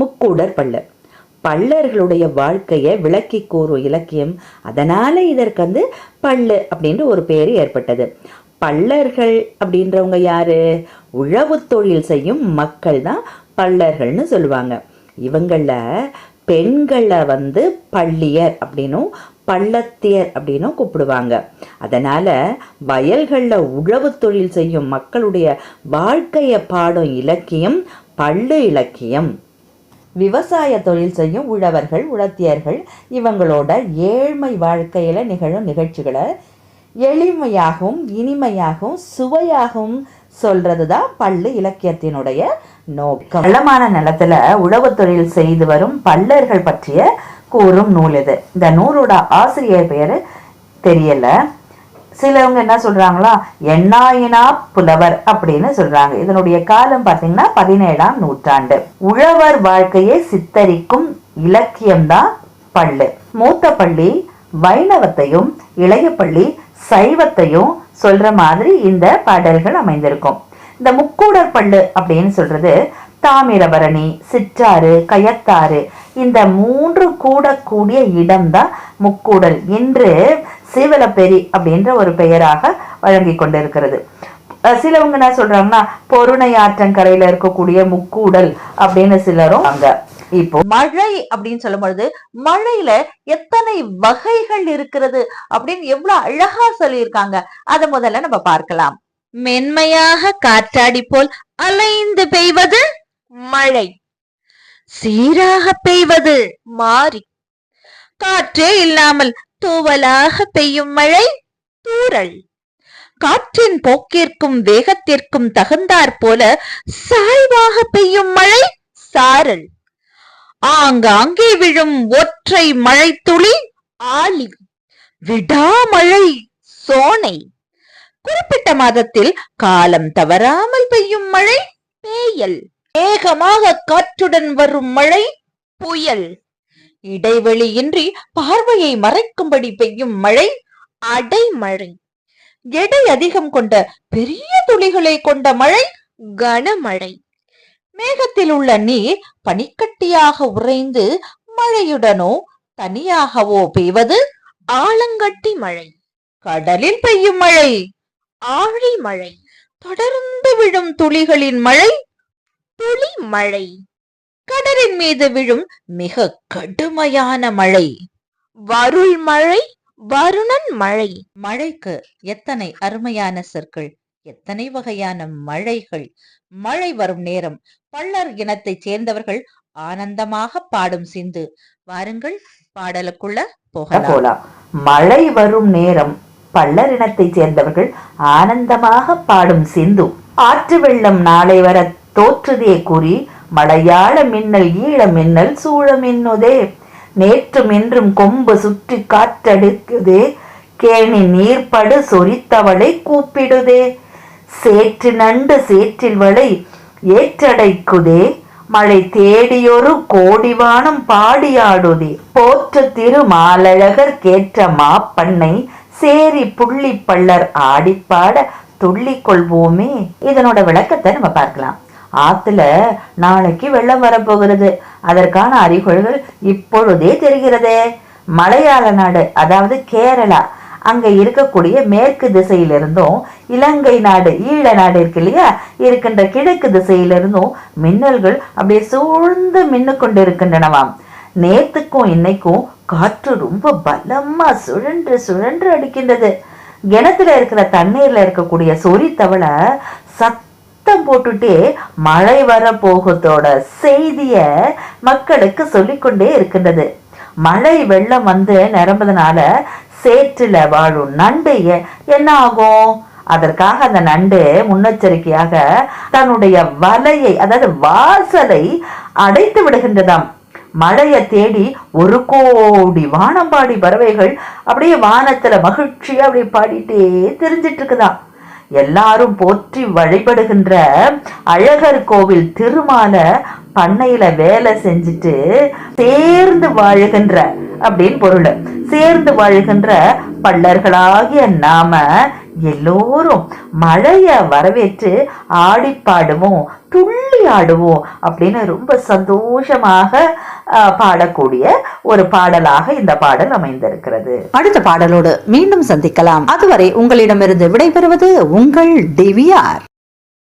முக்கூடர் பள்ளர். பள்ளர்களுடைய வாழ்க்கையை விளக்கி கூறும் இலக்கியம் அதனால இதற்கு வந்து பள்ளு அப்படின்ற ஒரு பேர் ஏற்பட்டது. பள்ளர்கள் அப்படின்றவங்க யாரு? உழவு தொழில் செய்யும் மக்கள் தான் பள்ளர்கள்னு சொல்லுவாங்க. இவங்களில் பெண்களை வந்து பள்ளியர் அப்படின்னும் பள்ளத்தியர் அப்படின்னும் கூப்பிடுவாங்க. அதனால வயல்களில் உழவு தொழில் செய்யும் மக்களுடைய வாழ்க்கையை பாடும் இலக்கியம் பள்ளு இலக்கியம். விவசாய தொழில் செய்யும் உழவர்கள் உழத்தியர்கள் இவங்களோட ஏழ்மை வாழ்க்கையில் நிகழும் நிகழ்ச்சிகளை எளிமையாகவும் இனிமையாகவும் சுவையாகவும் சொல்றது தான் பள்ளு இலக்கியத்தினுடைய நோக்கம். வளமான நிலத்துல உழவு தொழில் செய்து வரும் பள்ளர்கள் பற்றிய கூறும் நூல் இது. இந்த நூலோட ஆசிரியர் பெயர் தெரியல. சிலவங்க என்ன சொல்றாங்களா? எண்ணாயினா புலவர் அப்படின்னு சொல்றாங்க. இதனுடைய காலம் பார்த்தீங்கன்னா பதினேழாம் நூற்றாண்டு. உழவர் வாழ்க்கையை சித்தரிக்கும் இலக்கியம்தான் பள்ளு. மூத்த பள்ளி வைணவத்தையும் இளைய பள்ளி சைவத்தையும் சொல்ற மாதிரி இந்த பாடல்கள் அமைந்திருக்கும். இந்த முக்கூடர் பள்ளு அப்படின்னு சொல்றது தாமிரபரணி சிற்றாறு கயத்தாறு இந்த மூன்று கூடக்கூடிய இடம்தான் முக்கூடல். இன்று சீவலப்பெரி அப்படின்ற ஒரு பெயராக வழங்கி கொண்டிருக்கிறது. சிலவங்க என்ன சொல்றாங்கன்னா பொருணை ஆற்றங்கரையில இருக்கக்கூடிய முக்கூடல் அப்படின்னு சிலரும் அங்க இப்போ மழை அப்படின்னு சொல்லும் பொழுது மழையில எத்தனை வகைகள் இருக்கிறது அப்படின்னு எவ்வளவு அழகா சொல்லியிருக்காங்க. அத முதல்ல நம்ம பார்க்கலாம். மென்மையாக காற்றாடி போல் அலைந்து பெய்வது மழை. சீராக பெய்வது மாறி காற்றே இல்லாமல் தூவலாக பெய்யும் மழை தூறல். காற்றின் போக்கிற்கும் வேகத்திற்கும் தகுந்தாற் போல சாய்வாக பெய்யும் மழை சாரல் ஆங்காங்கே விழும் ஒற்றை மழை துளி ஆளி விடாமழை சோனை. குறிப்பிட்ட மாதத்தில் காலம் தவறாமல் பெய்யும் மழை பேயல். வேகமாக காற்றுடன் வரும் மழை புயல். இடைவெளியின்றி பார்வையை மறைக்கும்படி பெய்யும் மழை அடைமழை எடை அதிகம் கொண்ட பெரிய துளிகளை கொண்ட மழை கனமழை மேகத்தில் உள்ள நீர் பனிக்கட்டியாக உறைந்து மழையுடனோ தனியாகவோ பெய்வது ஆலங்கட்டி மழை. கடலில் பெய்யும் மழை ஆழி மழை தொடர்ந்து விழும் துளிகளின் மழை துளி மழை. கடலின் மீது விழும் மிக கடுமையான மழை. வருள் மழை வருணன் மழை. மழைக்கு எத்தனை அருமையான சொற்கள் எத்தனை வகையான மழைகள். மழை வரும் நேரம் பள்ளர் இனத்தைச் சேர்ந்தவர்கள் ஆனந்தமாக பாடும் சிந்து. வாருங்கள் பாடலுக்குள்ள போகலாம். போலாம் மழை வரும் நேரம் பள்ளரினத்தைச் சேர்ந்தவர்கள் ஆனந்தமாக பாடும் சிந்து. ஆற்று வெள்ளம் நாளை வர தோற்றுதே கூறி மலையாள மின்னல் ஈழ மின்னல் சூழ மின்னுதே. நேற்றும் இன்றும் கொம்பு சுற்றி காற்றடுக்குதே. கேணி நீர்ப்படு சொரித்தவளை கூப்பிடுதே. சேற்று நண்டு சேற்றில் வளை ஏற்றடைக்குதே. மழை தேடியொரு கோடிவானம் பாடியாடுதே. போற்று திருமாலழகர் கேற்ற மாப்பண்ணை சேரி புள்ளி பள்ளர் ஆடிப்பாட துள்ளி கொள்வோமே இதனோட விளக்கத்தை நம்ம பார்க்கலாம். ஆத்துல நாளைக்கு வெள்ளம் வரப்போகிறது. அதற்கான அறிகுறிகள் இப்பொழுதே தெரிகிறதே. மலையாள நாடு அதாவது கேரளா அங்க இருக்கக்கூடிய மேற்கு திசையிலிருந்தும் இலங்கை நாடு ஈழ நாடு இருக்கு இல்லையா? இருக்கின்ற கிழக்கு திசையிலிருந்தும் மின்னல்கள் அப்படியே சூழ்ந்து மின்னு கொண்டு இருக்கின்றனவாம் நேத்துக்கும் இன்னைக்கும் காற்று ரொம்ப பலமா சுழன்று சுழன்று அடிக்கின்றது. கிணத்துல இருக்கிற தண்ணீர்ல இருக்கக்கூடிய சொறி தவளை சத்தம் போட்டுட்டே மழை வர போகத்தோட செய்திய மக்களுக்கு சொல்லிக்கொண்டே இருக்கின்றது. மழை வெள்ளம் வந்து நிரம்புறதுனால சேற்றுல வாழும் நண்டு என்ன ஆகும் அதற்காக அந்த நண்டு முன்னெச்சரிக்கையாக தன்னுடைய வலையை அதாவது வாசலை அடைத்து விடுகின்றதாம். மழையை தேடி ஒரு கோடி வானம்பாடி பறவைகள் அப்படியே வானத்துல மகிழ்ச்சியா அப்படியே பாடிட்டே தெரிஞ்சிட்டு இருக்குதாம். எல்லாரும் போற்றி வழிபடுகின்ற அழகர் கோவில் திருமால பண்ணையில வேலை செஞ்சுட்டு சேர்ந்து வாழுகின்ற அப்படின்னு பொருள். சேர்ந்து வாழுகின்ற பள்ளர்களாகிய நாம எல்லோரும் மழைய வரவேற்று ஆடி பாடுவோம் துள்ளி ஆடுவோம் அப்படின்னு ரொம்ப சந்தோஷமாக ஆஹ், பாடக்கூடிய ஒரு பாடலாக இந்த பாடல் அமைந்திருக்கிறது. அடுத்த பாடலோடு மீண்டும் சந்திக்கலாம். அதுவரை உங்களிடமிருந்து விடைபெறுவது உங்கள் டிவிஆர்